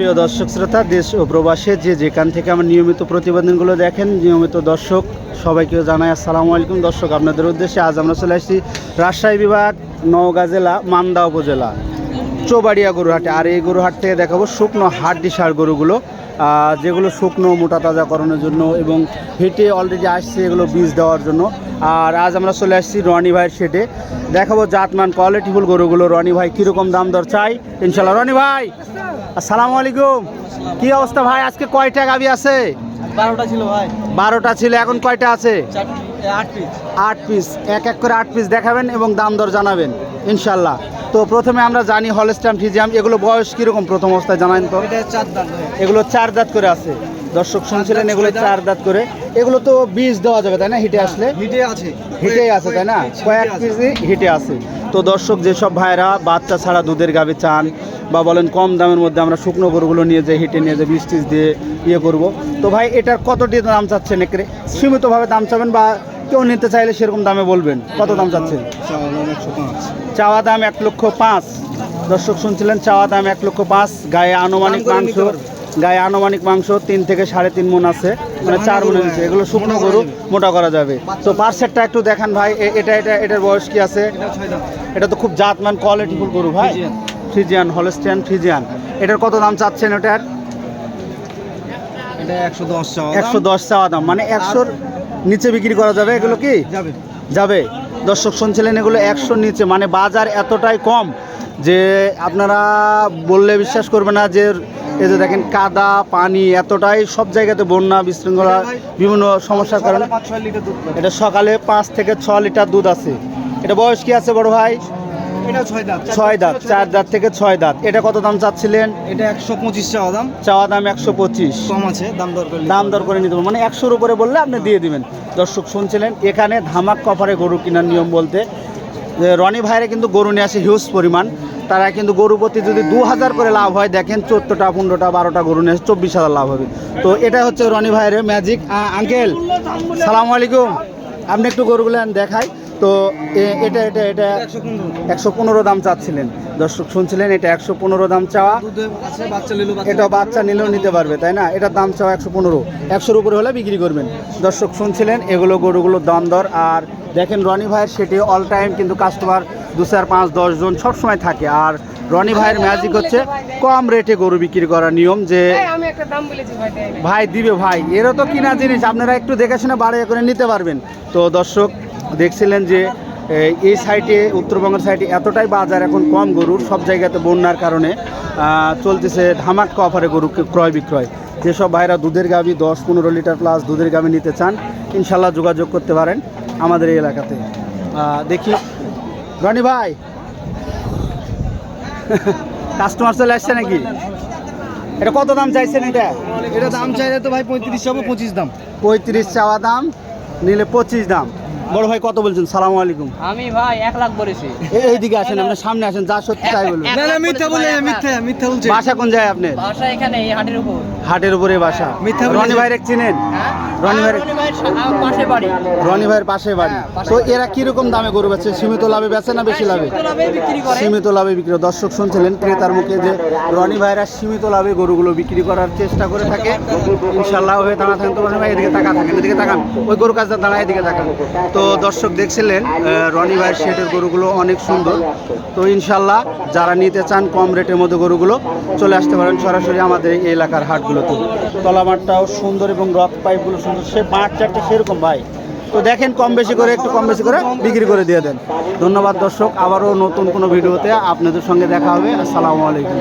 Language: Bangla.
প্রিয় দর্শক শ্রোতা, দেশ ও প্রবাসে যে যেখান থেকে আমার নিয়মিত প্রতিবেদনগুলো দেখেন, নিয়মিত দর্শক সবাইকে জানাই আসসালামু আলাইকুম। দর্শক, আপনাদের উদ্দেশ্যে আজ আমরা চলে আসছি রাজশাহী বিভাগ, নওগাঁ জেলা, মান্দা উপজেলা, চৌবাড়িয়া গরুহাটে আর এই গরুহাট থেকে দেখাবো শুকনো হাড্ডি সার গরুগুলো যেগুলো শুকনো, মোটা, তাজা তাজাকরণের জন্য এবং হেঁটে অলরেডি আসছে এগুলো বীজ দেওয়ার জন্য। আর আজ আমরা চলে আসছি রনি ভাইয়ের সেটে দেখাবো জাতমান কোয়ালিটিফুল গরুগুলো। রনি ভাই কীরকম দাম দর চাই? ইনশাল্লাহ রনি ভাই আসসালামু আলাইকুম। কি অবস্থা ভাই? আজকে কয়টা গাবি আছে? বারোটা ছিল ভাই। বারোটা ছিল এখন কয়টা আছে? আট পিস আট পিস এক এক করে আট পিস দেখাবেন এবং দাম দর জানাবেন ইনশাল্লাহ তো প্রথমে আমরা জানি হলস্টাম ফিজিয়াম এগুলো বয়স কীরকম প্রথম অবস্থায় জানান তো? এগুলো চার দাঁত করে আছে। দর্শক শুনছিলেন এগুলো চার দাঁত করে। এগুলো তো বীজ দেওয়া যাবে তাই না? হিটে আসলে? হিটে আছে। হিটে আছে তাই না? কয়েক পিসই হিটে আছে। তো দর্শক যেসব ভাইরা বাচ্চা ছাড়া দুধের গাবে চান বা বলেন কম দামের মধ্যে আমরা শুকনো গরুগুলো নিয়ে যাই হিটে নিয়ে যাই বীজ টিজ দিয়ে ইয়ে করব। তো ভাই এটার কত দিয়ে দাম চাচ্ছেন একরে? সীমিতভাবে দাম চাবেন বা কেউ নিতে চাইলে সেরকম দামে বলবেন? কত দাম চাচ্ছেন? চাওয়া দাম এক লক্ষ পাঁচ। দর্শক শুনছিলেন চাওয়া দাম এক লক্ষ পাঁচ। গায়ে আনুমানিক মাংস। গায়ে আনুমানিক মাংস তিন থেকে সাড়ে তিন মন আছে মানে চার মনের নিচে। এগুলো শুকনো গরু মোটা করা যাবে। তো পার্সেটটা একটু দেখান ভাই এটা এটা এটার বয়স কি আছে? এটা তো খুব জাত জাতমান কোয়ালিটিফুল গরু ভাই। ফ্রিজিয়ান। হলস্টিয়ান ফ্রিজিয়ান এটার কত দাম চাচ্ছেন ওটার? এটা একশো দশ চাওয়া দাম। মানে একশোর নিচে বিক্রি করা যাবে এগুলো কি? যাবে। যাবে। দর্শক শুনছিলেন এগুলো একশোর নিচে মানে বাজার এতটাই কম যে আপনারা বললে বিশ্বাস করবে না যে এই যে দেখেন কাদা পানি এতটাই সব জায়গাতে বন্যা বিশৃঙ্খলা বিভিন্ন সমস্যার কারণে। এটা সকালে পাঁচ থেকে ছ লিটার দুধ আছে। এটা বয়স কি আছে বড় ভাই? ছয় দাঁত। চার দাঁত থেকে ছয় দাঁত। এটা কত দাম চাচ্ছিলেন? এটা একশো পঁচিশ চাওয়া দাম। চাওয়া দাম একশো পঁচিশ। কম আছে দাম দর দাম দর করে নিতে মানে একশোর উপরে বললে আপনি দিয়ে দিবেন। দর্শক শুনছিলেন এখানে ধামাক কফারে গরু কেনার নিয়ম বলতে যে রনি ভাইরে কিন্তু গরু নিয়ে আসে হিউজ পরিমাণ। তারা কিন্তু গরু প্রতি যদি দু হাজার করে লাভ হয়, দেখেন চোদ্দোটা, পনেরোটা, বারোটা গরু নিয়ে চব্বিশ হাজার লাভ হবে। তো এটা হচ্ছে রনি ভাইয়ের ম্যাজিক আঙ্কেল সালাম আলাইকুম। আপনি একটু গরুগুলো দেখাই। তো এটা এটা এটা একশো পনেরো দাম চাচ্ছিলেন। দর্শক শুনছিলেন, এটা একশো পনেরো দাম চাওয়া। এটা বাচ্চা নিলেও নিতে পারবে, তাই না? এটার দাম চাওয়া একশো পনেরো। একশোর উপরে হলে বিক্রি করবেন। দর্শক শুনছিলেন, এগুলো গরুগুলোর দাম দর। আর দেখেন রনি ভাইয়ের সেটি অল টাইম কিন্তু কাস্টমার দু চার পাঁচ দশজন সবসময় থাকে। আর রনি ভাইয়ের ম্যাজিক হচ্ছে কম রেটে গরু বিক্রি করার নিয়ম যে ভাই দিবে ভাই এরও তো কিনা জিনিস আপনারা একটু দেখে শুনে বাড়িয়ে করে নিতে পারবেন। তো দর্শক দেখছিলেন যে এই, এই সাইডে উত্তরবঙ্গের সাইডে এতটাই বাজার এখন কম গরুর সব জায়গাতে বন্যার কারণে চলতেছে ধামাক্কা অফারে গরু ক্রয় বিক্রয়। যেসব ভাইরা দুধের গাবি দশ পনেরো লিটার প্লাস দুধের গাবি নিতে চান ইনশাল্লাহ যোগাযোগ করতে পারেন। আমাদের এই এলাকাতে। দেখি। রনি ভাই। কাস্টমার চলে আসছে নাকি? এটা কত দাম চাইছেন এটা? এটা দাম চাইলে তো ভাই পঁয়ত্রিশ হবে পঁচিশ দাম। পঁয়ত্রিশ চাওয়া দাম নিলে পঁচিশ দাম। বড় ভাই কত বলছেন? সালাম আলাইকুম। আমি ভাই এক লাখ বলেছি। এইদিকে আসেন আপনার সামনে আসেন যা সত্যি তাই বলবেন এক না না মিথ্যা বলে ভাই, মিথ্যা মিথ্যা বলছে বাসা কোন যায় আপনার? বাসা এখানে এই হাটের উপর। হাটের উপরে বাসা। মিথ্যা রনি বলেছে। ভাইয়ের চিনেন? হ্যাঁ? রনি আমার পাশে বাড়ি। রনি ভাইয়ের পাশে বাড়ি। হ্যাঁ, তো এরা কীরকম দামে গরু বেচে? সীমিত লাভে বেচে না বেশি লাভে? সীমিত লাভে বিক্রি করে। সীমিত লাভে বিক্রি করে। দর্শক শুনছিলেন ক্রেতার মুখে যে রনি ভাইরা সীমিত লাভে গরুগুলো বিক্রি করার চেষ্টা করে থাকে। ইনশাল্লাহ হয়ে দাঁড়া থাকেন। তো রনি ভাই এদিকে তাকা থাকেন এদিকে তাকান। ওই গরু কাজটা দাঁড়ায় এদিকে তাকান। তো দর্শক দেখছিলেন রনি ভাইয়ের শেডের গরুগুলো অনেক সুন্দর। তো ইনশাল্লাহ যারা নিতে চান কম রেটের মধ্যে গরুগুলো, চলে আসতে পারেন সরাসরি আমাদের এই এলাকার হাটগুলোতে। তলামাঠটাও সুন্দর এবং রক পাইপগুলো সুন্দর। সে মাঠ চারটে সেরকম ভাই। তো দেখেন কম বেশি করে, একটু কম বেশি করে বিক্রি করে দিয়ে দেন। ধন্যবাদ দর্শক, আবারও নতুন কোনো ভিডিওতে আপনাদের সঙ্গে দেখা হবে। আসসালামু আলাইকুম।